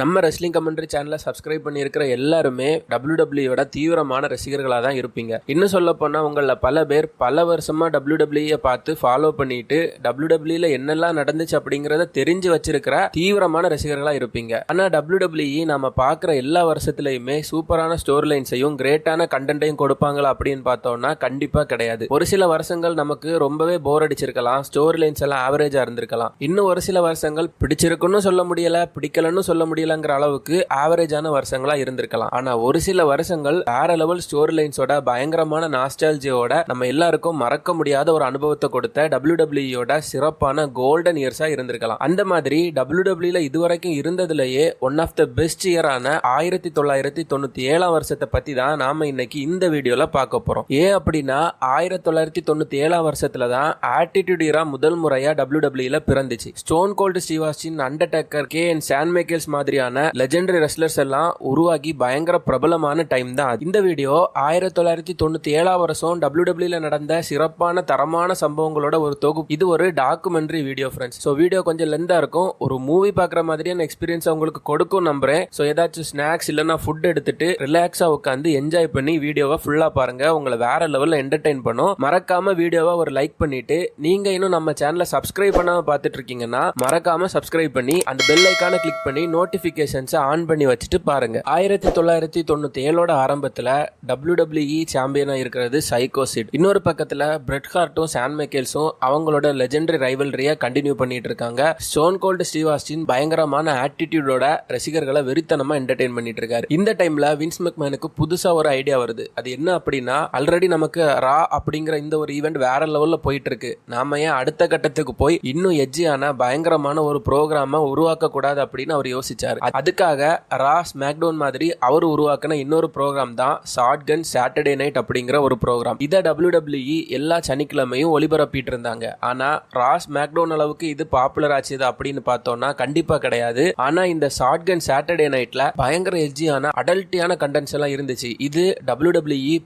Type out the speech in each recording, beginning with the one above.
நம்ம wrestling commentary சேனலை subscribe பண்ணியிருக்கிற எல்லாருமே டபிள்யூடபிள்யூட தீவிரமான ரசிகர்களாக தான் இருப்பீங்க. இன்னும் சொல்ல போனால் உங்களில் பல பேர் பல வருஷமாக டபிள்யூடபிள்யூயை பார்த்து ஃபாலோ பண்ணிட்டு டபிள்யூடபிள்யூல என்னெல்லாம் நடந்துச்சு அப்படிங்கிறத தெரிஞ்சு வச்சிருக்கிற தீவிரமான ரசிகர்களாக இருப்பீங்க. ஆனால் டபிள்யூடபிள்யூ நம்ம பார்க்குற எல்லா வருஷத்துலையுமே சூப்பரான ஸ்டோரி லைன்ஸையும் கிரேட்டான கண்டென்ட்டையும் கொடுப்பாங்களா அப்படின்னு பார்த்தோம்னா கண்டிப்பாக கிடையாது. ஒரு சில வருஷங்கள் நமக்கு ரொம்பவே போர் அடிச்சிருக்கலாம். ஸ்டோரி லைன்ஸ் எல்லாம் ஆவரேஜாக இருந்திருக்கலாம். இன்னும் ஒரு சில வருஷங்கள் பிடிச்சிருக்குன்னு சொல்ல முடியலை பிடிக்கலன்னு சொல்ல முடியலங்கிற அளவுக்கு ஆவரேஜான வருஷங்களா இருந்திருக்கலாம். ஆனா ஒரு சில வருஷங்கள் வேற லெவல் ஸ்டோரி லைன்ஸோட பயங்கரமான நாஸ்டாலஜியோட நம்ம எல்லாருக்கும் மறக்க முடியாத ஒரு அனுபவத்தை கொடுத்த டபிள்யூ டபிள்யூயோட சிறப்பான கோல்டன் இயர்ஸா இருந்திருக்கலாம். அந்த மாதிரி டபிள்யூ டபிள்யூல இதுவரைக்கும் இருந்ததுலயே ஒன் ஆஃப் த பெஸ்ட் இயரான ஆயிரத்தி தொள்ளாயிரத்தி தொண்ணூத்தி ஏழாம் வருஷத்தை பத்தி தான் நாம இன்னைக்கு இந்த வீடியோல பார்க்க போறோம். ஏன் அப்படின்னா ஆயிரத்தி தொள்ளாயிரத்தி தொண்ணூத்தி ஏழாம் வருஷத்துல தான் ஆட்டிடியூட் இயரா முதல் முறையா டபிள்யூ டபிள்யூல பிறந்துச்சு. Stone Cold Steve Austin Undertaker K and Shawn Michaels மாதிரியான லெஜெண்டரி ரெஸ்லர்ஸ் எல்லாம் உருவாகி பயங்கர பிரபலமான டைம் தான் இந்த வீடியோ ஆயிரத்தி தொள்ளாயிரத்தி தொண்ணூத்தி ஏழாம் வருஷம் டபிள்யூ டபிள்யூல நடந்த சிறப்பான தரமான சம்பவங்களோட ஒரு தொகுப்பு. இது ஒரு documentary video friends so video கொஞ்சம் லெந்தா இருக்கும். ஒரு மூவி பார்க்குற மாதிரியான எக்ஸ்பீரியன்ஸ் உங்களுக்கு கொடுக்கும் நம்புறேன். ஸோ ஏதாச்சும் ஸ்நாக்ஸ் இல்லைன்னா ஃபுட் எடுத்துட்டு ரிலாக்ஸா உட்காந்து என்ஜாய் பண்ணி வீடியோவை ஃபுல்லா பாருங்க. உங்களை வேற லெவலில் என்டர்டைன் பண்ணும். மறக்காம வீடியோவை ஒரு லைக் பண்ணிட்டு நீங்க இன்னும் நம்ம சேனலை சப்ஸ்கிரைப் பண்ணாம பார்த்துட்டு இருக்கீங்கன்னா மறக்காம சப்ஸ்கிரைப் பண்ணி அந்த பெல் ஐக்கான கிளிக் பண்ணி நோட்டிபிகேஷன்ஸை ஆன் பண்ணி வச்சுட்டு பாருங்க. ஆயிரத்தி தொள்ளாயிரத்தி தொண்ணூத்தி ஏழோட ஆரம்பத்துல டபிள்யூ டபிள்யூஇ சாம்பியனா இருக்கிறது சைகோசிட் இன்னொரு பக்கத்துல பிரெட் ஹார்ட்டும் சான் மைக்கேல்ஸும் அவங்களோட லெஜெண்டரி ரைவல்ரியை கண்டினியூ பண்ணிட்டு இருக்காங்க. ஸ்டோன் கோல்டு ஸ்டீவாஸ்டின் பயங்கரமான ஆட்டிடியூடோட ரசிகர்களை வெறித்தனமா என்டர்டைன் பண்ணிட்டு இருக்காரு. இந்த டைம்ல வின்ஸ் மெக்மேனுக்கு புதுசா ஒரு ஐடியா வருது. அது என்ன அப்படின்னா ஆல்ரெடி நமக்கு ரா அப்படிங்கிற இந்த ஒரு ஈவெண்ட் வேற லெவல்ல போயிட்டு இருக்கு. நாம ஏன் அடுத்த கட்டத்துக்கு போய் இன்னும் எஜ்ஜியான பயங்கரமான ஒரு ப்ரோக்ராம உருவாக்க கூடாது அப்படின்னு அவர் யோசிச்சார். அது- அதுக்காக ரா ஸ்மாக்டவுன் மாதிரி அவர் உருவாக்கின இன்னொரு ப்ரோக்ராம் தான் ஷார்ட் கன் சாட்டர்டே நைட் அப்படிங்கிற ஒரு ப்ரோக்ராம் இதை டபிள்யூ எல்லா சனிக்கிழமையும் ஒளிபரப்பிட்டு இருந்தாங்க ஆனா ரா ஸ்மாக்டவுன் அளவுக்கு இது பாப்புலர் ஆச்சுது அப்படின்னு பார்த்தோம்னா கண்டிப்பா கிடையாது. ஆனா இந்த ஷார்ட் கன் சாட்டர்டே நைட்ல பயங்கர எஜ்ஜியான அடல்ட்டியான கண்டென்ட்ஸ் எல்லாம் இருந்துச்சு. இது டபிள்யூ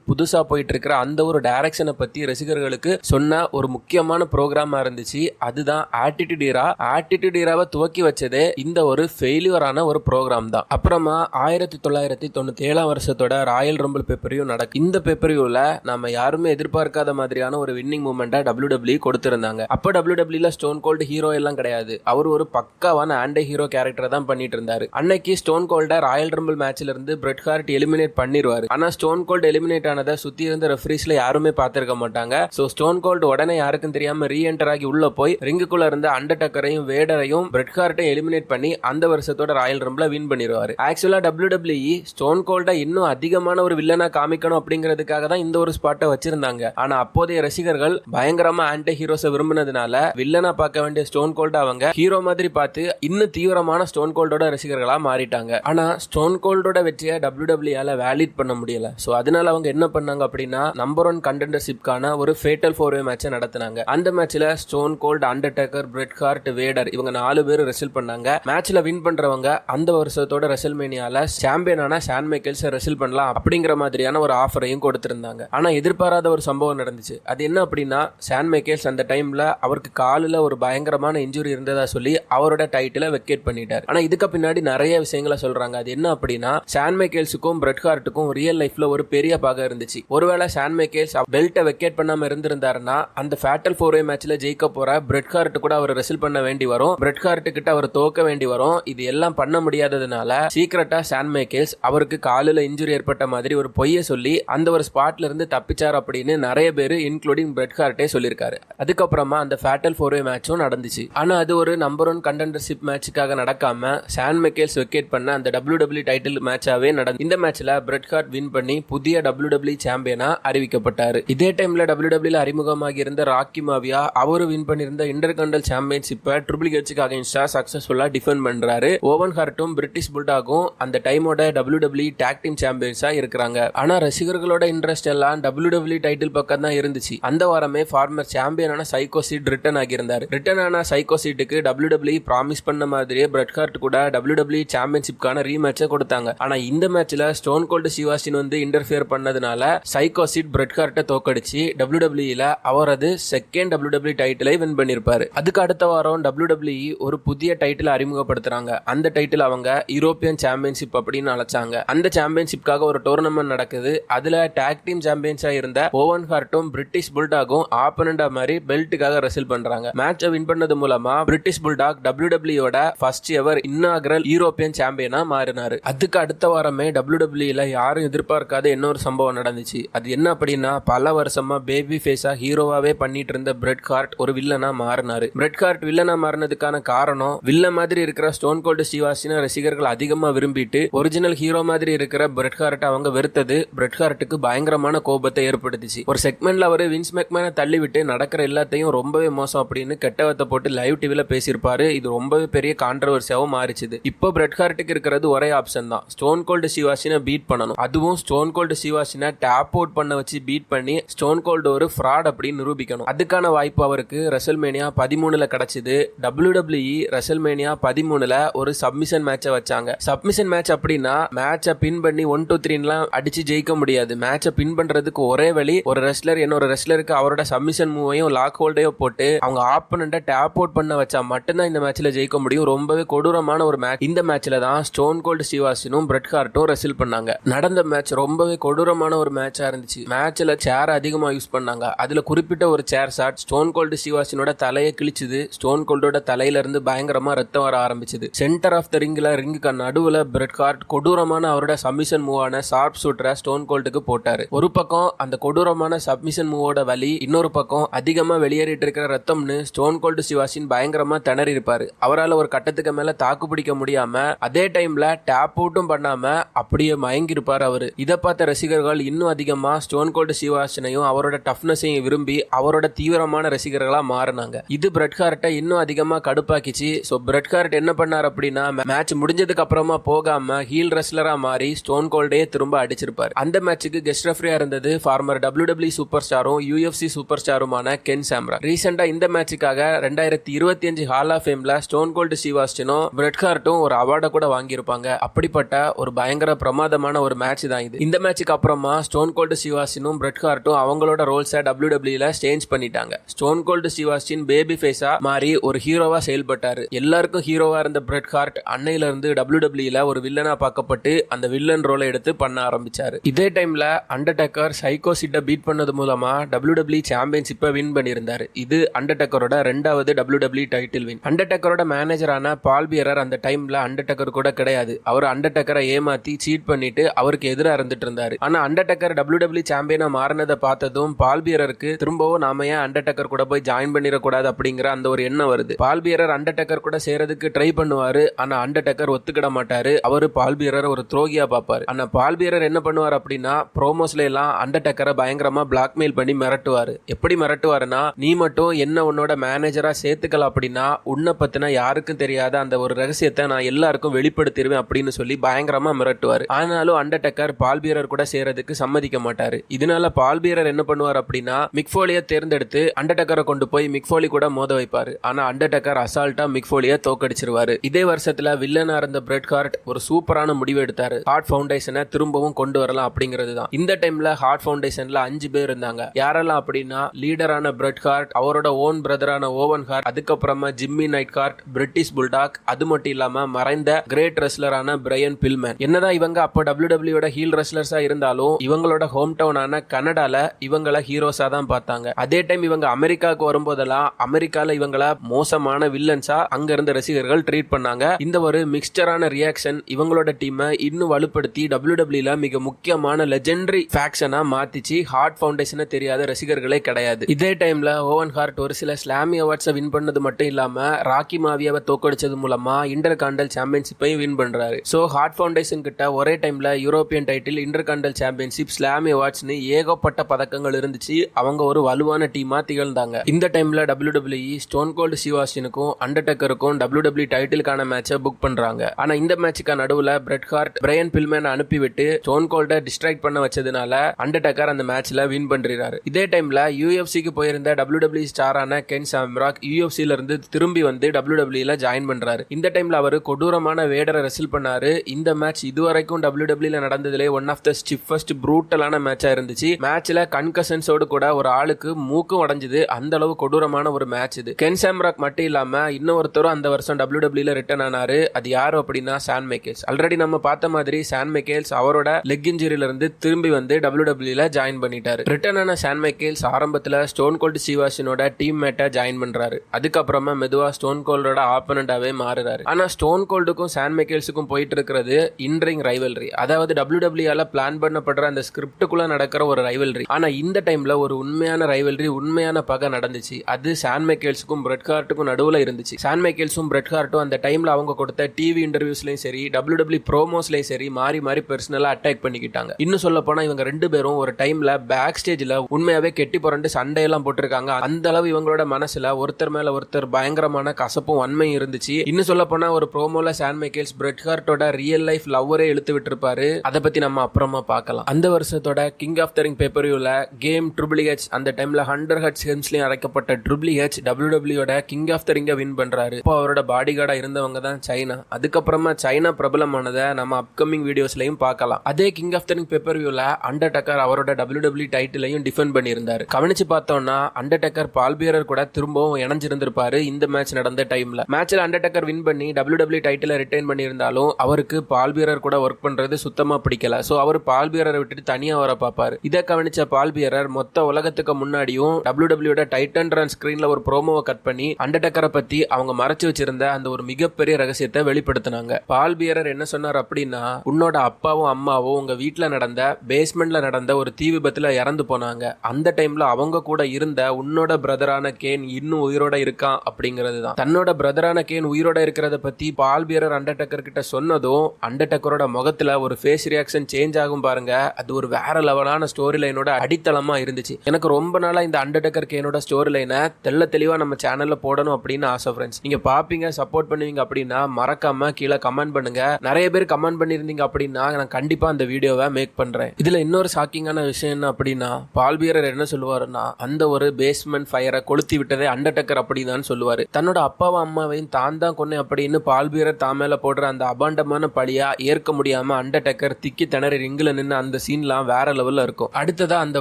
புதுசா போயிட்டு இருக்கிற அந்த ஒரு டைரக்ஷனை பத்தி ரசிகர்களுக்கு சொன்ன ஒரு முக்கியமான ப்ரோக்ராமா இருந்துச்சு. அதுதான் ஆட்டிடியூட் ஈரா ஆட்டிடியூட் ஈராவை துவக்கி வச்சதே இந்த ஒரு ஃபெயிலியரான ஒரு ப்ரோக்ராம் தான். அப்புறமா ஆயிரத்தி தொள்ளாயிரத்தி தொண்ணூத்தி ஏழாம் வருஷத்தோட ராயல் ரம்பிள் பேப்பரையும் நடக்கும் இந்த பேப்பரையூல நம்ம யாருமே எதிர்பார்க்காத மாதிரியான ஒரு வின்னிங் மூமெண்ட்டை டபிள்யூ டபிள்யூ கொடுத்திருந்தாங்க. அப்போ டபிள்யூ டபிள்யூல ஸ்டோன் கோல்டு ஹீரோ எல்லாம் கிடையாது. அவர் ஒரு பக்காவான ஆண்டை ஹீரோ கேரக்டர் தான் பண்ணிட்டு இருந்தாரு அன்னைக்கு ஸ்டோன் கோல்ட ராயல் ரம்பிள் மேட்ச்ல இருந்து பிரெட் ஹார்ட் எலிமினேட் பண்ணிடுவாரு ஆனா ஸ்டோன் கோல்டு எலிமினேட் ஆனதை சுத்தி இருந்த ரெஃப்ரீஸ்ல யாருமே பார்த்திருக்க மாட்டாங்க. சோ ஸ்டோன் கோல்டு உடனே யாருக்கும் தெரியாம ரீஎன்டர் ஆகி உள்ள போய் ரிங்குக்குள்ள இருந்த அண்டர்டக்கரையும் வேடரையும் பிரெட் ஹார்ட்டையும் எலிமினேட் பண்ணி அந்த வருஷத்தோட ராயல் ரம்பில் வின் பண்ணிடுவார் ஆக்சுவலாக டபிள்யூ டபிள்யூஇ ஸ்டோன் கோல்டை இன்னும் அதிகமான ஒரு வில்லனாக காமிக்கணும் அப்படிங்கிறதுக்காக தான் இந்த ஒரு ஸ்பாட்டை வச்சிருந்தாங்க. ஆனால் அப்போதைய ரசிகர்கள் பயங்கரமாக ஆன்டி ஹீரோஸை விரும்பினதுனால வில்லனாக பார்க்க வேண்டிய ஸ்டோன் கோல்டை அவங்க ஹீரோ மாதிரி பார்த்து இன்னும் தீவிரமான ஸ்டோன் கோல்டோட ரசிகர்களாக மாறிட்டாங்க. ஆனால் ஸ்டோன் கோல்டோட வெற்றியை டபிள்யூ டபிள்யூஆல வேலிட் பண்ண முடியல. ஸோ அதனால அவங்க என்ன பண்ணாங்க அப்படின்னா நம்பர் ஒன் கண்டெண்டர்ஷிப்கான ஒரு ஃபேட்டல் ஃபோர் வே மேட்சை நடத்தினாங்க. அந்த மேட்ச்ல stone cold undertaker Bret Hart Vader இவங்க நாலு பேர் ரெசில் பண்ணாங்க. மேட்ச்ல வின் பண்றவங்க அந்த வருஷத்தோட ரெசல்மேனியால சாம்பியனான சான் மைக்கேல்ஸ் ரெசில் பண்ணலாம் அப்படிங்கிற மாதிரியான ஒரு ஆஃபரையும் கொடுத்திருந்தாங்க. ஆனா எதிர்பாராத ஒரு சம்பவம் நடந்துச்சு. அது என்ன அப்படின்னா சான் மைக்கேல்ஸ் அந்த டைம்ல அவருக்கு காலில் ஒரு பயங்கரமான இன்ஜுரி இருந்ததா சொல்லி அவரோட டைட்டில வெக்கேட் பண்ணிட்டார். ஆனா இதுக்கு பின்னாடி நிறைய விஷயங்களை சொல்றாங்க. அது என்ன அப்படின்னா சான் மைக்கேல்ஸுக்கும் பிரெட் ஹார்ட்டுக்கும் ரியல் லைஃப்ல ஒரு பெரிய பாகம் இருந்துச்சு. ஒருவேளை சான் மைக்கேல்ஸ் பெல்ட்டை வெக்கேட் பண்ணாம இருந்திருந்தாருன்னா அந்த ஃபேட்டல் ஃபோர் வே மேட்ச்ல ஜெயிக்க போற பிரெட் ஹார்ட் கூட அவர் ரெசில் பண்ண வேண்டி வரும். பிரெட் ஹார்ட் கிட்ட அவர் தோக்க வேண்டி வரும். இது எல்லாம் பண்ண முடியாததுனால சீக்கிரட்டா சான் மைக்கேல்ஸ் அவருக்கு காலில் இன்ஜுரி ஏற்பட்ட மாதிரி ஒரு பொய்யை சொல்லி அந்த ஒரு ஸ்பாட்ல இருந்து தப்பிச்சார் அப்படின்னு நிறைய பேர் இன்க்ளூடிங் பிரெட் ஹார்ட்டே சொல்லியிருக்காரு. அதுக்கப்புறமா அந்த ஃபேட்டல் ஃபோர் வே மேட்சும் நடந்துச்சு. ஆனா அது ஒரு நம்பர் ஒன் கண்டெண்டர்ஷிப் மேட்சுக்காக நடக்காம சான் மைக்கேல்ஸ் வெக்கேட் பண்ண அந்த டபிள்யூ டபிள்யூ டைட்டில் மேட்சாவே நடந்து இந்த மேட்ச்ல பிரெட் ஹார்ட் வின் பண்ணி புதிய டபிள்யூ டபிள்யூ சாம்பியனா அறிவிக்கப்பட்டார். இதே டைம்ல டபிள்யூ டபிள்யூல அறிமுகமாகி இருந்த ராக்கி மாவியா அவரு வின் பண்ணியிருந்த இன்டர்கண்டல் சாம்பியன்ஷிப்பை ட்ரிபிள் ஹெச்சுக்கு அகைன்ஸ்டா சக்சஸ்ஃபுல்லா டிஃபெண்ட் பண்றாரு. ஓவன் ஹார்ட்டும் பிரிட்டிஷ் புல்டாகும். அந்த டைமோட டபிள்யூ டபிள்யூ டேக் டீம் சாம்பியன்ஸா இருக்கிறாங்க. ஆனா ரசிகர்களோட இன்ட்ரெஸ்ட் எல்லாம் டபிள்யூ டபிள்யூ டைட்டில் பக்கம் தான் இருந்துச்சு. அந்த வாரமே ஃபார்மர் சாம்பியனான சைக்கோ சீட் ரிட்டர்ன் ஆகியிருந்தாரு. ரிட்டர்ன் ஆன சைக்கோ சீட்டுக்கு டபிள்யூ டபிள்யூ ப்ராமிஸ் பண்ண மாதிரியே பிரெட் ஹார்ட் கூட டபிள்யூ டபிள்யூ சாம்பியன்ஷிப்கான ரீமேட்சை கொடுத்தாங்க. ஆனா இந்த மேட்ச்ல ஸ்டோன் கோல்டு சிவாஸ்டின் வந்து இன்டர்ஃபியர் பண்ணதுனால சைக்கோ சீட் பிரெட் ஹார்ட்டை தோக்கடிச்சு டபிள்யூ டபிள்யூல அவரது செகண்ட் டபிள்யூ டபிள்யூ டைட்டிலை வின் பண்ணியிருப்பாரு. அதுக்கு அடுத்த வாரம் டபிள்யூ டபிள்யூ ஒரு புதிய டைட்டில் அறிமுகப்படுத்துறாங்க. அந்த டைட்டில் அவங்க யூரோப்பியன் சாம்பியன்ஷிப் அப்படின்னு அழைச்சாங்க. அந்த சாம்பியன்ஷிப்காக ஒரு டோர்னமெண்ட் நடக்குது. அதுல டேக் டீம் சாம்பியன்ஸா இருந்த ஓவன் ஹார்ட்டும் பிரிட்டிஷ் புல்டாகும் ஆப்பனண்டா மாதிரி பெல்ட்டுக்காக ரெசில் பண்றாங்க. மேட்சை வின் பண்ணது மூலமா பிரிட்டிஷ் புல்டாக் டபிள்யூடபிள்யூட ஃபர்ஸ்ட் எவர் இன்னாகரல் யூரோப்பியன் சாம்பியனா மாறினாரு. அதுக்கு அடுத்த வாரமே டபிள்யூடபிள்யூல யாரும் எதிர்பார்க்காத இன்னொரு சம்பவம் நடந்துச்சு. அது என்ன அப்படின்னா பல வருஷமா பேபி ஃபேஸா ஹீரோவாவே பண்ணிட்டு இருந்த பிரெட் கார்ட் ஒரு வில்லனா மாறினாரு. பிரெட் கார்ட் வில்லனா மாறினதுக்கான காரணம் வில்ல மாதிரி இருக்கிற ஸ்டோன் கோல்டு ஸ்ரீவாசின ரசிகர்கள் அதிகமாக விரும்பிட்டு ஒரிஜினல் ஹீரோ மாதிரி இருக்கிற பிரெட் கார்ட்டை அவங்க வெறுத்தது. பிரெட் கார்ட்டுக்கு பயங்கரமான கோபத்தை ஏற்படுத்துச்சு. ஒரு செக்மெண்ட்ல அவர் வின்ஸ் மெக்மேனை தள்ளிவிட்டு நடக்கிற எல்லாத்தையும் ரொம்பவே மோசம் அப்படின்னு கெட்டவத்தை போட்டு லைவ் டிவியில் பேசியிருப்பாரு. இது ரொம்பவே பெரிய கான்ட்ரவர்சியாகவும் மாறிச்சுது. இப்போ பிரெட் ஹார்ட்டுக்கு இருக்கிறது ஒரே ஆப்ஷன் தான். ஸ்டோன் கோல்டு சிவாசினை பீட் பண்ணணும். அதுவும் ஸ்டோன் கோல்டு சிவாசினை டேப் அவுட் பண்ண வச்சு பீட் பண்ணி ஸ்டோன் கோல்டு ஒரு ஃப்ராட் அப்படின்னு நிரூபிக்கணும். அதுக்கான வாய்ப்பு அவருக்கு ரெசல்மேனியா பதிமூணுல கிடைச்சது. டபிள்யூ டபிள்யூஇ ரெசல்மேனியா பதிமூணுல ஒரு சப்மிஷன் மேட்சை வச்சாங்க. சப்மிஷன் மேட்ச் அப்படின்னா மேட்சை பின் பண்ணி ஒன் டூ த்ரீலாம் அடிச்சு ஜெயிக்க முடியாது. மேட்சை பின் பண்றதுக்கு ஒரே வழி ஒரு ரெஸ்லர் இன்னொரு ரெஸ்லருக்கு அவரோட சப்மிஷன் மூவையும் லாக் ஹோல்டையும் போட்டு அவங்க ஆப்பனண்ட்டை டேப் அவுட் பண்ண வச்சா மட்டும்தான் இந்த மேட்ச்ல ஜெயிக்க முடியும். ரொம்பவே கொடூரமான ஒரு மேட்ச் இந்த மேட்ச்ல தான் ஸ்டோன் கோல்டு சிவாசினும் பிரெட் ஹார்ட்டும் ரெசில் பண்ணாங்க. நடந்த மேட்ச் ரொம்பவே கொடூரமான ஒரு மேட்சா இருந்துச்சு. மேட்ச்ல சேர் அதிகமா யூஸ் பண்ணாங்க. அதுல குறிப்பிட்ட ஒரு சேர் ஷாட் ஸ்டோன் கோல்டு சிவாசினோட தலையை கிழிச்சுது. ஸ்டோன் கோல்டோட தலையில இருந்து பயங்கரமா ரத்தம் வர ஆரம்பிச்சது. சென்டர் ஆஃப் த ரிங்கில் ரிங்குக்கு நடுவில் பிரெட் ஹார்ட் கொடூரமான அவரோட சப்மிஷன் மூவான ஷார்ப் சூட்டரை ஸ்டோன் கோல்டுக்கு போட்டார். ஒரு பக்கம் அந்த கொடூரமான சப்மிஷன் மூவோட வலி இன்னொரு பக்கம் அதிகமாக வெளியேறிட்டு இருக்கிற ரத்தம்னு ஸ்டோன் கோல்டு சிவாசின் பயங்கரமாக திணறி இருப்பார் அவரால் ஒரு கட்டத்துக்கு மேலே தாக்கு பிடிக்க முடியாம அதே டைம்ல டேப் அவுட்டும் பண்ணாம அப்படியே மயங்கியிருப்பார் அவர். இதை பார்த்த ரசிகர்கள் இன்னும் அதிகமாக ஸ்டோன் கோல்டு சிவாசனையும் அவரோட டஃப்னஸையும் விரும்பி அவரோட தீவிரமான ரசிகர்களாக மாறினாங்க. இது பிரெட் ஹார்ட்டை இன்னும் அதிகமாக கடுப்பாக்கிச்சு. ஸோ பிரெட் ஹார்ட் என்ன பண்ணார் அப்படின்னா மேட்ச் முடிஞ்சதுக்கு அப்புறமா போகாம ஹீல் ரெஸ்லரா மாறி ஸ்டோன் கோல்டே திரும்ப அடிச்சிருப்பாரு. அந்த மேட்சுக்கு கெஸ்ட் ரெஃபரியா இருந்தது ஃபார்மர் டபிள்யூ டபிள்யூ சூப்பர் ஸ்டாரும் யூஎஃப்சி சூப்பர் ஸ்டாருமான கென் சாம்ரா ரீசெண்டா இந்த மேட்சுக்காக ரெண்டாயிரத்தி இருபத்தி அஞ்சு ஹால் ஆஃப் ஃபேம்ல ஸ்டோன் கோல்டு சிவாஸ்டினும் பிரெட் ஹார்ட்டும் ஒரு அவார்டை கூட வாங்கியிருப்பாங்க. அப்படிப்பட்ட ஒரு பயங்கர பிரமாதமான ஒரு மேட்ச் தான் இது. இந்த மேட்சுக்கு அப்புறமா ஸ்டோன் கோல்டு சிவாசினும் பிரெட் ஹார்ட்டும் அவங்களோட ரோல்ஸை டபிள்யூ டபிள்யூல சேஞ்ச் பண்ணிட்டாங்க. Stone cold steve austin baby ஃபேஸா மாறி ஒரு ஹீரோவா செயல்பட்டாரு. எல்லாருக்கும் ஹீரோவா இருந்த பிரெட் ஹார்ட் அன்னையில இருந்து டபிள்யூ டபிள்யூல ஒரு வில்லனா பார்க்கப்பட்டு அந்த வில்லன் ரோலை எடுத்து பண்ண ஆரம்பிச்சாரு. இதே டைம்ல அண்டர்டேக்கர் சைக்கோ சிட்ட பீட் பண்ணது மூலமா டபிள்யூ டபிள்யூ சாம்பியன்ஷிப்பை வின் பண்ணியிருந்தாரு. இது அண்டர்டேக்கரோட ரெண்டாவது டபிள்யூ டபிள்யூ டைட்டில் வின் அண்டர்டேக்கரோட மேனேஜரான பால் பியரர் அந்த டைம்ல அண்டர்டேக்கர் கூட கிடையாது. அவர் அண்டர்டேக்கரை ஏமாத்தி சீட் பண்ணிட்டு அவருக்கு எதிராக இருந்துட்டு இருந்தாரு. ஆனா அண்டர்டேக்கர் டபிள்யூ டபிள்யூ சாம்பியனா மாறினதை பார்த்ததும் பால் பியரருக்கு திரும்பவும் நாம ஏன் அண்டர்டேக்கர் கூட போய் ஜாயின் பண்ணிடக்கூடாது அப்படிங்கிற அந்த ஒரு எண்ணம் வருது. பால் பியரர் அண்டர்டேக்கர் கூட சேரதுக்கு ட்ரை பண்ணுவாரு. ஆனா அண்டர்டேக்கர் ஒத்துக்கிட மாட்டாரு. அவரு பால் பியரர் ஒரு துரோகியா பார்ப்பாரு. ஆனா பால் பீரர் என்ன பண்ணுவார் அப்படின்னா ப்ரோமோஸ்ல எல்லாம் அண்டர்டேக்கரை பயங்கரமா பிளாக்மெயில் பண்ணி மிரட்டுவாரு. எப்படி மிரட்டுவாருன்னா நீ மட்டும் என்ன உன்னோட மேனேஜரா சேர்த்துக்கல அப்படின்னா உன்னை பத்தின யாருக்கும் தெரியாத அந்த ஒரு ரகசியத்தை நான் எல்லாருக்கும் வெளிப்படுத்திடுவேன் அப்படின்னு சொல்லி பயங்கரமா மிரட்டுவார். ஆனாலும் அண்டர்டேக்கர் பால் பீரர் கூட சேரதுக்கு சம்மதிக்க மாட்டாரு. இதனால பால் பீரர் என்ன பண்ணுவார் அப்படின்னா மிக்ஃபோலியை தேர்ந்தெடுத்து அண்டர்டேக்கரை கொண்டு போய் மிக்ஃபோலி கூட மோத வைப்பாரு. ஆனா அண்டர்டேக்கர் அசால்ட்டா மிக்ஃபோலியை தோக்கடிச்சிருவாரு. இதே வருஷத்துல வில்லனா இருந்த பிரெட் ஹார்ட் ஒரு சூப்பரான முடிவு எடுத்தாரு. ஹார்ட் ஃபவுண்டேஷனை திரும்பவும் கொண்டு வரலாம் அப்படிங்கிறது தான் இந்த டைம்ல ஹார்ட் ஃபவுண்டேஷன்ல அஞ்சு பேர் இருந்தாங்க. யாரெல்லாம் அப்படின்னா லீடரான பிரெட் கார்ட் அவரோட ஓன் பிரதரான ஓவன் ஹார்ட் அதுக்கப்புறமா Jimmy Neidhart British Bulldog அது மட்டும் இல்லாம மறைந்த கிரேட் ரெஸ்லரான பிரையன் பில்மேன் என்னதான் இவங்க அப்போ டபிள்யூ டபிள்யூட ஹீல் ரெஸ்லர்ஸா இருந்தாலும் இவங்களோட ஹோம் டவுனான கனடால இவங்கள ஹீரோஸா தான் பார்த்தாங்க. அதே டைம் இவங்க அமெரிக்காவுக்கு வரும்போதெல்லாம் அமெரிக்கால இவங்கள மோசமான வில்லன்ஸா அங்க இருந்த ரசிகர்கள் ட்ரீட் பண்ணாங்க. இந்த ஒரு மிக்சரான ரியாக்ஷன் இவங்களோட டீமை இன்னும் வலுப்படுத்தி டபிள்யூ டபிள்யூல மிக முக்கியமான லெஜெண்டரி ஃபேக்ஷனா மாத்திச்சு. ஹார்ட் ஃபவுண்டேஷனை தெரியாத ரசிகர்களே கிடையாது. இதே டைம்ல ஓவன் ஹார்ட் ஒரு சில ஸ்லாமி அவார்ட்ஸை வின் பண்ணது மட்டும் இல்லாம ராக்கி மாவியாவை தோக்கடிச்சது மூலமா இன்டர் காண்டல் சாம்பியன்ஷிப்பையும் வின் பண்றாரு. ஸோ ஹார்ட் ஃபவுண்டேஷன் கிட்ட ஒரே டைம்ல European title intercontinental championship Slammy அவார்ட்ஸ்னு ஏகப்பட்ட பதக்கங்கள் இருந்துச்சு. அவங்க ஒரு வலுவான டீமா திகழ்ந்தாங்க. இந்த டைம்ல W W E stone cold சிவாசினுக்கும் அண்டர்டேக்கருக்கும் டபிள்யூ டபிள்யூ டைட்டிலுக்கான மேட்சை புக் பண்றாங்க. ஆனா இந்த மேட்சுக்கு நடுவுல பிரெட் ஹார்ட் பிரையன் பில்மேன் அனுப்பிவிட்டு ஸ்டோன் கோல்ட டிஸ்ட்ராக்ட் பண்ண வச்சதுனால அண்டர்டேக்கர் அந்த மேட்ச்ல வின் பண்றாரு. இதே டைம்ல யூஎஃப்சிக்கு போயிருந்த டபிள்யூ டபிள்யூ ஸ்டாரான கென் சாம்ராக் யூஎஃப்சில இருந்து திரும்பி வந்து டபிள்யூ டபிள்யூல ஜாயின் பண்றாரு. இந்த டைம்ல அவர் கொடூரமான வேடரை ரெசில் பண்ணாரு. இந்த மேட்ச் இதுவரைக்கும் டபிள்யூ டபிள்யூல நடந்ததுலே ஒன் ஆஃப் த ஸ்டிஃபஸ்ட் ப்ரூட்டலான மேட்சா இருந்துச்சு. மேட்ச்ல கன்கசன்ஸோடு கூட ஒரு ஆளுக்கு மூக்கும் உடஞ்சது. அந்த அளவு கொடூரமான ஒரு மேட்ச் இது. கென் சாம்ராக் மட்டும் இல்லாம இன்னொருத்தரும் அந்த வருஷம் டபிள்யூ டபிள்யூல ரிட்டர்ன் ஆனாரு. இருப்பாரு அது யார் அப்படின்னா சான் மைக்கேல்ஸ் ஆல்ரெடி நம்ம பார்த்த மாதிரி சான் மைக்கேல்ஸ் அவரோட லெக் இன்ஜுரியில இருந்து திரும்பி வந்து டபிள்யூ டபிள்யூல ஜாயின் பண்ணிட்டாரு. ரிட்டர்ன் ஆன சான் மைக்கேல்ஸ் ஆரம்பத்துல ஸ்டோன் கோல்டு சிவாசினோட டீம் மேட்டை ஜாயின் பண்றாரு. அதுக்கப்புறமா மெதுவா ஸ்டோன் கோல்டோட ஆப்பனண்டாவே மாறுறாரு. ஆனா ஸ்டோன் கோல்டுக்கும் சான் மைக்கேல்ஸுக்கும் போயிட்டு இருக்கிறது இன்ரிங் ரைவல்ரி அதாவது டபிள்யூ ஆல பிளான் பண்ணப்படுற அந்த ஸ்கிரிப்டுக்குள்ள நடக்கிற ஒரு ரைவல்ரி ஆனா இந்த டைம்ல ஒரு உண்மையான ரைவல்ரி உண்மையான பகை நடந்துச்சு. அது சான் மைக்கேல்ஸுக்கும் பிரெட் ஹார்ட்டுக்கும் நடுவுல இருந்துச்சு. சான் மைக்கேல்ஸும் பிரெட் ஹார்ட்டும் அந்த டைம்ல அவங்க கொடுத்த டிவி இன்டர்வியூஸ்லையும் சரி டபிள்யூ டபிள்யூ ப்ரோமோஸ்லையும் சரி மாறி மாறி பர்சனலா அட்டாக் பண்ணிக்கிட்டாங்க. இன்னும் சொல்ல போனால் இவங்க ரெண்டு பேரும் ஒரு டைமில் பேக் ஸ்டேஜில் உண்மையாகவே கெட்டி புரண்டு சண்டையெல்லாம் போட்டிருக்காங்க. அந்த அளவு இவங்களோட மனசில் ஒருத்தர் மேலே ஒருத்தர் பயங்கரமான கசப்பும் வன்மையும் இருந்துச்சு. இன்னும் சொல்ல போனால் ஒரு ப்ரோமோல சான் மைக்கேல்ஸ் பிரெட் ஹார்ட்டோட ரியல் லைஃப் லவ்வரே இழுத்து விட்டுருப்பாரு. அதை பற்றி நம்ம அப்புறமா பார்க்கலாம். அந்த வருஷத்தோட கிங் ஆஃப் தரிங் பேப்பரியூல கேம் ட்ரிபிள் ஹெச் அந்த டைமில் ஹண்ட்ரட் ஹட்ஸ் ஹெம்ஸ்லையும் அழைக்கப்பட்ட ட்ரிபிள் ஹெச் டபிள்யூ டபிள்யூட கிங் ஆஃப் த வின் பண்ணுறாரு இப்போ அவரோட பாடி கார்டாக இருந்தவங்க தான் சைனா. அதுக்கப்புறமா சைனா பிரபலமானதை நம்ம அப்கமிங் வீடியோஸ்லையும் பார்க்கலாம். அதே king of the ring paper வியூல அண்டர் டக்கர் அவரோட டபிள்யூ டபிள்யூ டைட்டிலையும் டிஃபெண்ட் பண்ணியிருந்தாரு. கவனிச்சு பார்த்தோம்னா அண்டர் டக்கர் பால்பியரர் கூட திரும்பவும் இணைஞ்சிருந்திருப்பாரு இந்த மேட்ச் நடந்த டைம்ல மேட்ச்ல அண்டர் டக்கர் வின் பண்ணி டபிள்யூ டபிள்யூ டைட்டில ரிட்டைன் பண்ணியிருந்தாலும் அவருக்கு பால்பியரர் கூட ஒர்க் பண்றது சுத்தமா பிடிக்கல. ஸோ அவர் பால்பியரரை விட்டுட்டு தனியா வர பார்ப்பாரு. இதை கவனிச்ச பால்பியரர் மொத்த உலகத்துக்கு முன்னாடியும் டபிள்யூ டபிள்யூட டைட்டன் ரன் ஸ்கிரீன்ல ஒரு ப்ரோமோவை கட் பண்ணி அண்டர்டக்கரை பத்தி அவங்க மறைச்சு வச்சிருந்த அந்த ஒரு மிகப்பெரிய ரகசியத்தை வெளிப்படுத்தினாங்க. பால் பியரர் என்ன சொன்னார் அப்படின்னா உன்னோட அப்பாவும் அம்மாவும் உங்க வீட்டில் நடந்த பேஸ்மெண்ட்ல நடந்த ஒரு தீ விபத்துல இறந்து போனாங்க. அந்த டைம்ல அவங்க கூட இருந்த உன்னோட பிரதரான கேன் இன்னும் உயிரோட இருக்கான் அப்படிங்கிறது தான். தன்னோட பிரதரான கேன் உயிரோட இருக்கிறத பத்தி பால் பியரர் அண்டர்டேக்கர் கிட்ட சொன்னதும் அண்டர்டேக்கரோட முகத்துல ஒரு ஃபேஸ் ரியாக்ஷன் சேஞ்ச் ஆகும் பாருங்க. அது ஒரு வேற லெவலான ஸ்டோரி லைனோட அடித்தளமா இருந்துச்சு. எனக்கு ரொம்ப நாளா இந்த அண்டர்டேக்கர் கேனோட ஸ்டோரி லைனை தெள்ள தெளிவா நம்ம சேனல்ல போடணும் அப்படின்னு ஆசை ஃப்ரெண்ட்ஸ் நீங்க பாப்பீங்க சப்போர்ட் பண்ணுவீங்க அப்படின்னா மறக்காம கீழே கமெண்ட் பண்ணுங்க. நிறைய பேர் கமெண்ட் பண்ணியிருந்தீங்க அப்படின்னா நான் கண்டிப்பா அந்த வீடியோவை மேக் பண்றேன். இதுல இன்னொரு ஷாக்கிங்கான விஷயம் என்ன அப்படின்னா பால் பியரர் என்ன சொல்லுவாருன்னா அந்த ஒரு பேஸ்மெண்ட் ஃபயரை கொளுத்தி விட்டதே அண்டர்டக்கர் அப்படின்னு சொல்லுவாரு. தன்னோட அப்பாவும் அம்மாவையும் தான் தான் கொண்டு அப்படின்னு பால் பியரர் தான் மேல போடுற அந்த அபாண்டமான பழியா ஏற்க முடியாம அண்டர்டக்கர் திக்கி திணறி ரிங்கில் நின்று அந்த சீன்லாம் வேற லெவல்ல இருக்கும். அடுத்ததா அந்த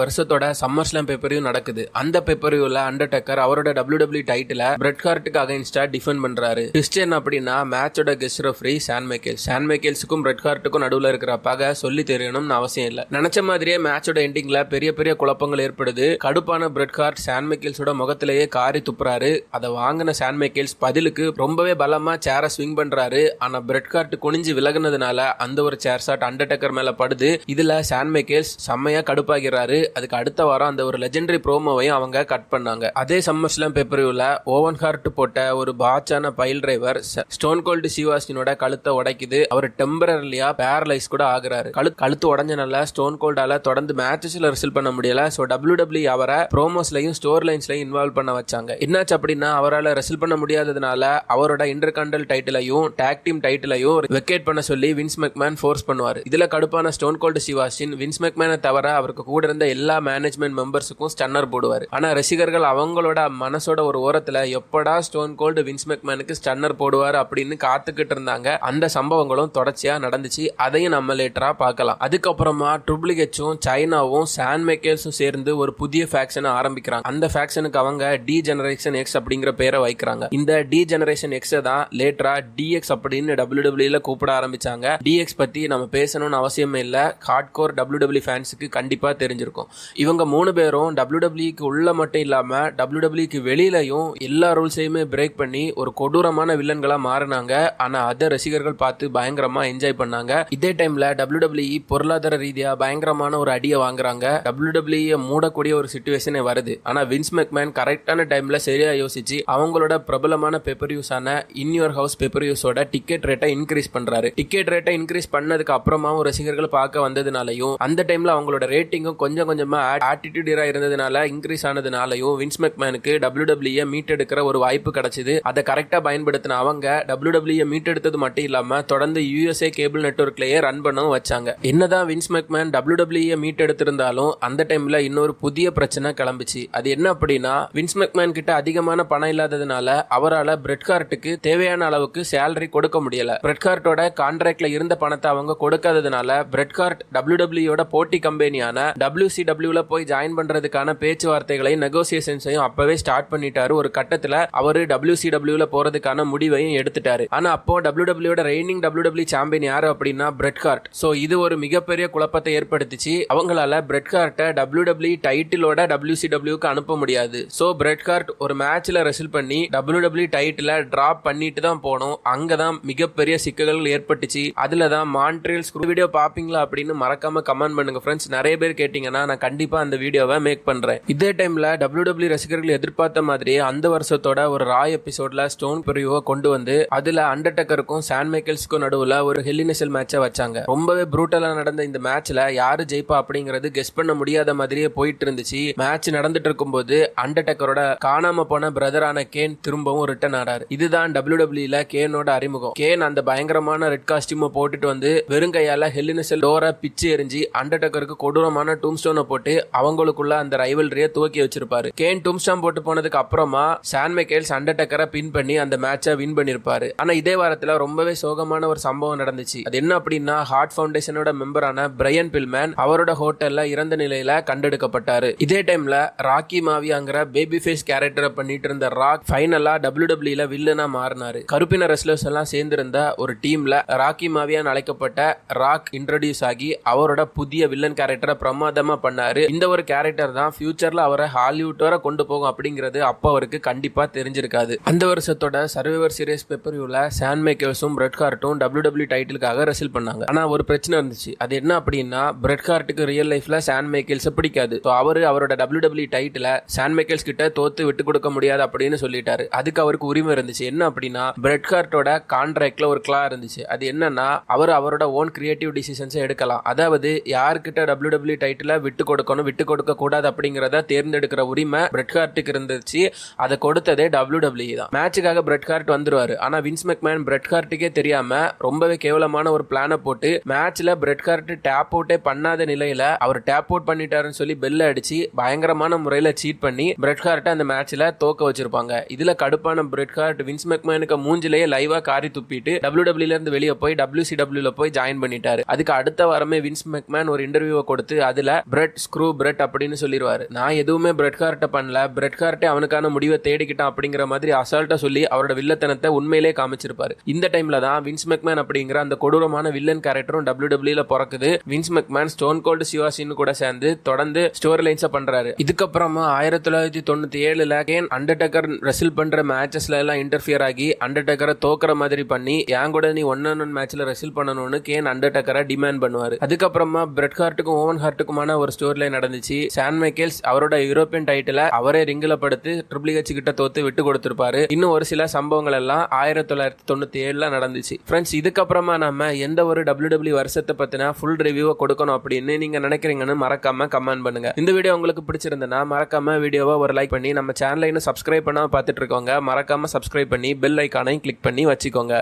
வருஷத்தோட சம்மர் ஸ்லாம் பேப்பரையும் நடக்குது. அந்த பேப்பரையும் அண்டர்டக்கர் அவரோட டபிள்யூ டபிள்யூ டைட்டில பிரெட் ஹார்ட்டுக்கு அகைன்ஸ்டா டிஃபெண்ட் பண்றாரு. கிறிஸ்டியன் அப்படின்னா மேட்சோட guest referee Shawn Michael Shawn மைக்கேல்ஸுக்கும் Bret ஹார்ட்டுக்கும் நடுவில் இருக்கிற பகை சொல்லி தெரியணும்னு அவசியம் இல்லை. நினைச்ச மாதிரியே மேட்சோட எண்டிங்ல பெரிய பெரிய குழப்பங்கள் ஏற்படுது. கடுப்பான பிரெட் ஹார்ட் சான் மைக்கேல்ஸோட முகத்திலேயே காரி துப்புறாரு. அதை வாங்கின சான் மைக்கேல்ஸ் பதிலுக்கு ரொம்பவே பலமா சேரை ஸ்விங் பண்றாரு. ஆனா பிரெட் கார்ட் குனிஞ்சு விலகுனதுனால அந்த ஒரு சேர் ஷாட் அண்டர்டேக்கர் மேல படுது. இதுல சான் மைக்கேல்ஸ் செம்மையா கடுப்பாகிறாரு. அதுக்கு அடுத்த வாரம் அந்த ஒரு லெஜெண்டரி ப்ரோமோவையும் அவங்க கட் பண்ணாங்க. அதே சம்மர்ஸ்லாம் பேப்பரியூல ஓவன் ஹார்ட் போட்ட ஒரு பாச்சான pile driver stone stone cold சிவாஸ்டினோட கழுத்தை உடைக்குது. அவர் டெம்பரரிலியா பேரலைஸ் கூட ஆகுறாரு. கழு கழுத்து உடஞ்சனால ஸ்டோன் கோல்டால தொடர்ந்து மேட்சஸ்ல ரிசல்ட் பண்ண முடியல. ஸோ டபிள்யூ டபிள்யூ அவரை ப்ரோமோஸ்லையும் ஸ்டோர் லைன்ஸ்லையும் இன்வால்வ் பண்ண வச்சாங்க. என்னாச்சு அப்படின்னா அவரால் ரிசல்ட் பண்ண முடியாததுனால அவரோட இன்டர்கண்டல் டைட்டிலையும் டாக் டீம் டைட்டிலையும் வெக்கேட் பண்ண சொல்லி வின்ஸ் மெக்மேன் ஃபோர்ஸ் பண்ணுவார். இதுல கடுப்பான stone cold steve austin Vince மெக்மேனை தவிர அவருக்கு கூட இருந்த எல்லா மேனேஜ்மெண்ட் மெம்பர்ஸுக்கும் ஸ்டன்னர் போடுவார். ஆனா ரசிகர்கள் அவங்களோட மனசோட ஒரு ஓரத்துல எப்படா ஸ்டோன் கோல்டு வின்ஸ் மெக்மேனுக்கு ஸ்டன்னர் போடுவார் அப்படின்னு காத்துக்கிட்டு இருந்தாங்க அந்த சம்பவங்களும் தொடர்ச்சியா நடந்துச்சு. அதையும் நம்ம லேட்டரா பார்க்கலாம். அதுக்கப்புறமா ட்ரிபிள் ஹெச்சும் சைனாவும் சான் மெக்கேல்ஸும் சேர்ந்து ஒரு புதிய ஃபேக்ஷனை ஆரம்பிக்கிறாங்க. அந்த ஃபேக்ஷனுக்கு அவங்க டி ஜெனரேஷன் எக்ஸ் அப்படிங்கிற பேரை வைக்கிறாங்க. இந்த டி ஜெனரேஷன் எக்ஸை தான் லேட்டரா டிஎக்ஸ் அப்படின்னு டபிள்யூ டபிள்யூல கூப்பிட ஆரம்பிச்சாங்க. டிஎக்ஸ் பத்தி நம்ம பேசணும்னு அவசியமே இல்லை. ஹார்ட் கோர் டபிள்யூ டபிள்யூ ஃபேன்ஸுக்கு கண்டிப்பா தெரிஞ்சிருக்கும். இவங்க மூணு பேரும் டபிள்யூ டபிள்யூக்கு உள்ள மட்டும் இல்லாம டபிள்யூ டபிள்யூக்கு வெளியிலையும் எல்லா ரூல்ஸையுமே பிரேக் பண்ணி ஒரு கொடூரமான வில்லன்களா பண்ணாங்க. ஆனா அதை ரசிகர்கள் பார்த்து பயங்கரமா என்ஜாய் பண்ணாங்க. இதே டைம்ல டபிள்யூ பொருளாதார ரீதியா பயங்கரமான ஒரு அடியை வாங்குறாங்க. டபிள்யூ மூடக்கூடிய ஒரு சுச்சுவேஷனே வருது. ஆனா வின்ஸ் மெக்மேன் கரெக்டான டைம்ல சரியா யோசிச்சு அவங்களோட பிரபலமான பெப்பர்யூஸான இன் யுவர் ஹவுஸ் பெப்பர்யூஸோட டிக்கெட் ரேட்டை இன்க்ரீஸ் பண்றாரு. டிக்கெட் ரேட்டை இன்க்ரீஸ் பண்ணதுக்கு அப்புறமாவும் ரசிகர்கள் பார்க்க வந்ததுனாலையும் அந்த டைம்ல அவங்களோட ரேட்டிங்கும் கொஞ்சம் கொஞ்சமா ஆட்டிடியூடா இருந்ததுனால இன்க்ரீஸ் ஆனதுனாலையும் வின்ஸ் மெக்மேனுக்கு டபிள்யூ மீட் எடுக்கிற ஒரு வாய்ப்பு கிடைச்சது. அதை கரெக்டா பயன்படுத்தின அவங்க டபிள்யூடபிள்யூ மீட்டெடுத்தது மட்டும் இல்லாமல் தொடர்ந்து யூஎஸ்ஏ கேபிள் நெட்ஒர்க்லேயே ரன் பண்ணவும் வச்சாங்க. என்னதான் வின்ஸ் மெக்மேன் டபிள்யூடபிள்யூ மீட்டெடுத்திருந்தாலும் மீட் அந்த டைம்ல இன்னொரு புதிய பிரச்சனை கிளம்பிச்சு. அது என்ன அப்படின்னா வின்ஸ் மெக்மேன் கிட்ட அதிகமான பணம் இல்லாததுனால அவரால் பிரெட் கார்ட்டுக்கு தேவையான அளவுக்கு சேலரி கொடுக்க முடியல. பிரெட் கார்ட்டோட கான்ட்ராக்ட்ல இருந்த பணத்தை அவங்க கொடுக்காததுனால பிரெட் கார்ட் டபிள்யூ போட்டி கம்பெனியான டபிள்யூசி டபிள்யூல போய் ஜாயின் பண்றதுக்கான பேச்சுவார்த்தைகளையும் நெகோசியேஷன்ஸையும் அப்பவே ஸ்டார்ட் பண்ணிட்டாரு. ஒரு கட்டத்தில் அவர் டபிள்யூசி டபிள்யூல போறதுக்கான முடிவையும் எடுத்துட்டார். போயிட்டாரு ஆனா அப்போ டபிள்யூ டபிள்யூட ரெய்னிங் டபிள்யூ சாம்பியன் யாரு அப்படின்னா பிரெட் கார்ட் சோ இது ஒரு மிகப்பெரிய குழப்பத்தை ஏற்படுத்திச்சு. அவங்களால பிரெட் கார்ட்டை டபிள்யூ டபிள்யூ டைட்டிலோட டபிள்யூசிடபிள்யூக்கு அனுப்ப முடியாது. சோ பிரெட் கார்ட் ஒரு மேட்ச்ல ரெசில் பண்ணி டபிள்யூ டபிள்யூ டைட்டில டிராப் பண்ணிட்டு தான் போனோம். அங்கதான் மிகப்பெரிய சிக்கல்கள் ஏற்பட்டுச்சு. அதுல தான் மான்ட்ரியல் ஸ்க்ரூ வீடியோ பாப்பீங்களா அப்படின்னு மறக்காம கமெண்ட் பண்ணுங்க ஃப்ரெண்ட்ஸ் நிறைய பேர் கேட்டீங்கன்னா நான் கண்டிப்பா அந்த வீடியோவை மேக் பண்றேன். இதே டைம்ல டபிள்யூ டபிள்யூ ரசிகர்கள் எதிர்பார்த்த மாதிரியே அந்த வருஷத்தோட ஒரு ராய் எபிசோட்ல ஸ்டோன் பெரியோ கொண்டு வந்து அதுல அண்டர்டக்கருக்கும் சான் மைக்கேல்ஸ்க்கும் நடுவுல ஒரு ஹெல்லினசல் மேட்சை வச்சாங்க. ரொம்பவே ப்ரூட்டலா நடந்த இந்த மேட்ச்ல யாரு ஜெயிப்பா அப்படிங்கிறது கெஸ் பண்ண முடியாத மாதிரியே போயிட்டு இருந்துச்சு. மேட்ச் நடந்துட்டு இருக்கும்போது அண்டர்டக்கரோட காணாம போன பிரதரான கேன் திரும்பவும் ரிட்டர்ன் ஆறாரு. இதுதான் டபிள்யூ டபிள்யூல கேனோட அறிமுகம். கேன் அந்த பயங்கரமான ரெட் காஸ்டியூமை போட்டுட்டு வந்து வெறும் கையால ஹெல்லினசல் டோரை பிச்சு எரிஞ்சு அண்டர்டக்கருக்கு கொடூரமான டூம் ஸ்டோனை போட்டு அவங்களுக்குள்ள அந்த ரைவல்ரிய துவக்கி வச்சிருப்பாரு. கேன் டூம் ஸ்டாம் போட்டு போனதுக்கு அப்புறமா சான் மைக்கேல்ஸ் அண்டர்டக்கரை பின் பண்ணி அந்த மேட்சை வின் பண்ணிருப்பாரு. ஆனா இதே வாரத்துல ரொம்பவே சோகமான ஒரு சம்பவம் நடந்துச்சு. அது என்ன அப்படின்னா ஹார்ட் ஃபவுண்டேஷனோட மெம்பரான பிரையன் பில்மேன் அவரோட ஹோட்டல்ல இறந்த நிலையில கண்டெடுக்கப்பட்டாரு. இதே டைம்ல ராக்கி மாவியாங்கிற பேபி ஃபேஸ் கேரக்டரை பண்ணிட்டு இருந்த ராக் ஃபைனலா டபிள்யூ டபிள்யூல வில்லனா மாறினாரு. கருப்பின ரெஸ்லர்ஸ் எல்லாம் சேர்ந்திருந்த ஒரு டீம்ல ராக்கி மாவியான் அழைக்கப்பட்ட ராக் இன்ட்ரடியூஸ் ஆகி அவரோட புதிய வில்லன் கேரக்டரை பிரமாதமா பண்ணாரு. இந்த ஒரு கேரக்டர் தான் ஃபியூச்சர்ல அவரை ஹாலிவுட் வரை கொண்டு போகும் அப்படிங்கிறது அப்போ அவருக்கு கண்டிப்பா தெரிஞ்சிருக்காது. அந்த வருஷத்தோட சர்வைவர் சீரியஸ் பேப்பர் பெப்பரியூல சான் மேக்கர்ஸும் பிரெட் கார்ட்டும் டபிள்யூ டபிள்யூ டைட்டிலுக்காக ரெசில் பண்ணாங்க. ஆனால் ஒரு பிரச்சனை இருந்துச்சு. அது என்ன அப்படின்னா பிரெட் கார்ட்டுக்கு ரியல் லைஃப்ல சான் மேக்கேல்ஸ் பிடிக்காது. ஸோ அவர் அவரோட W W title Shawn Michaels கிட்ட தோத்து விட்டு கொடுக்க முடியாது அப்படின்னு சொல்லிட்டாரு. அதுக்கு அவருக்கு உரிமை இருந்துச்சு. என்ன அப்படின்னா பிரெட் கார்ட்டோட கான்ட்ராக்ட்ல ஒரு கிளா இருந்துச்சு. அது என்னன்னா அவர் அவரோட ஓன் கிரியேட்டிவ் டிசிஷன்ஸை எடுக்கலாம். அதாவது யார்கிட்ட டபிள்யூ டபிள்யூ டைட்டில் விட்டு கொடுக்கணும் விட்டு கொடுக்க கூடாது அப்படிங்கிறத தேர்ந்தெடுக்கிற உரிமை பிரெட் கார்ட்டுக்கு இருந்துச்சு. அதை கொடுத்ததே டபிள்யூ டபிள்யூ தான். மேட்சுக்காக பிரெட் கார்ட் வந்துருவாரு. ஆனா வின்ஸ் மெக்மேன் பிரெட் ஹார்ட்டுக்கே தெரியாம ரொம்பவே கேவலமான ஒரு பிளானை போட்டு மேட்ச்ல பிரெட் ஹார்ட் டேப் அவுட்டே பண்ணாத நிலையில அவர் டேப் அவுட் பண்ணிட்டாருன்னு சொல்லி பெல் அடிச்சு பயங்கரமான முறையில சீட் பண்ணி பிரெட் கார்ட்டை அந்த மேட்ச்ல தோக்க வச்சிருப்பாங்க. இதுல கடுப்பான பிரெட் கார்ட் வின்ஸ் மெக்மேனுக்கு மூஞ்சிலேயே லைவா காரி துப்பிட்டு டபிள்யூ டபிள்யூல இருந்து வெளியே போய் டபிள்யூ சி டபிள்யூல போய் ஜாயின் பண்ணிட்டாரு. அதுக்கு அடுத்த வாரமே வின்ஸ் மெக்மேன் ஒரு இன்டர்வியூவை கொடுத்து அதுல பிரெட் ஸ்க்ரூ பிரெட் அப்படின்னு சொல்லிடுவாரு நான் எதுவுமே பிரெட் ஹார்ட்டை பண்ணல. பிரெட் கார்ட்டே அவனுக்கான முடிவை தேடிக்கிட்டான் அப்படிங்கிற மாதிரி அசால்ட்டா சொல்லி அவரோட வில்லத்தனத்தை உண்மையிலே காமிச்சிருப்பாரு. இந்த டைம்ல தான் வின்ஸ் மெக்மேன் அப்படிங்கிற அந்த கொடூரமான வில்லன் கேரக்டரும் டபிள்யூ டபிள்யூல பிறக்குது. வின்ஸ் மெக்மேன் ஸ்டோன் கோல்டு சிவாசின்னு கூட சேர்ந்து தொடர்ந்து ஸ்டோரி லைன்ஸை பண்றாரு. இதுக்கப்புறமா ஆயிரத்தி தொள்ளாயிரத்தி தொண்ணூத்தி ஏழுல கேன் அண்டர்டேக்கர் ரெசில் பண்ற மேட்சஸ்ல எல்லாம் இன்டர்ஃபியர் ஆகி அண்டர்டேக்கரை தோக்குற மாதிரி பண்ணி என் கூட நீ ஒன் ஒன் மேட்ச்ல ரெசில் பண்ணணும்னு கேன் அண்டர்டேக்கரை டிமாண்ட் பண்ணுவாரு. அதுக்கப்புறமா பிரெட் ஹார்ட்டுக்கும் ஓவன் ஹார்ட்டுக்குமான ஒரு ஸ்டோரி லைன் நடந்துச்சு. சான் மைக்கேல்ஸ் அவரோட யூரோப்பியன் டைட்டில அவரே ரிங்கில படுத்து ட்ரிபிள் ஹெச் கிட்ட தோத்து விட்டு கொடுத்திருப்பாரு. இன்னும் ஒரு சில சம்பவங்கள் எல்லாம் ஆயிரத்தி தொள்ளாயிரத்தி தொண்ணூற்றி ஏழில் நடந்துச்சு. ஃப்ரெண்ட்ஸ் இதுக்கப்புறமா நம்ம எந்த ஒரு டபிள்யூ டபிள்யூ வருஷத்தை பற்றினா ஃபுல் ரிவ்யூவை கொடுக்கணும் அப்படின்னு நீங்கள் நினைக்கிறீங்கன்னு மறக்காம கமெண்ட் பண்ணுங்க. இந்த வீடியோ உங்களுக்கு பிடிச்சிருந்தனா மறக்காம வீடியோவை ஒரு லைக் பண்ணி நம்ம சேனலை இன்னும் சப்ஸ்கிரைப் பண்ணாம பார்த்துட்டு இருக்கோங்க. மறக்காம சப்ஸ்கிரைப் பண்ணி பெல் ஐக்கானையும் கிளிக் பண்ணி வச்சுக்கோங்க.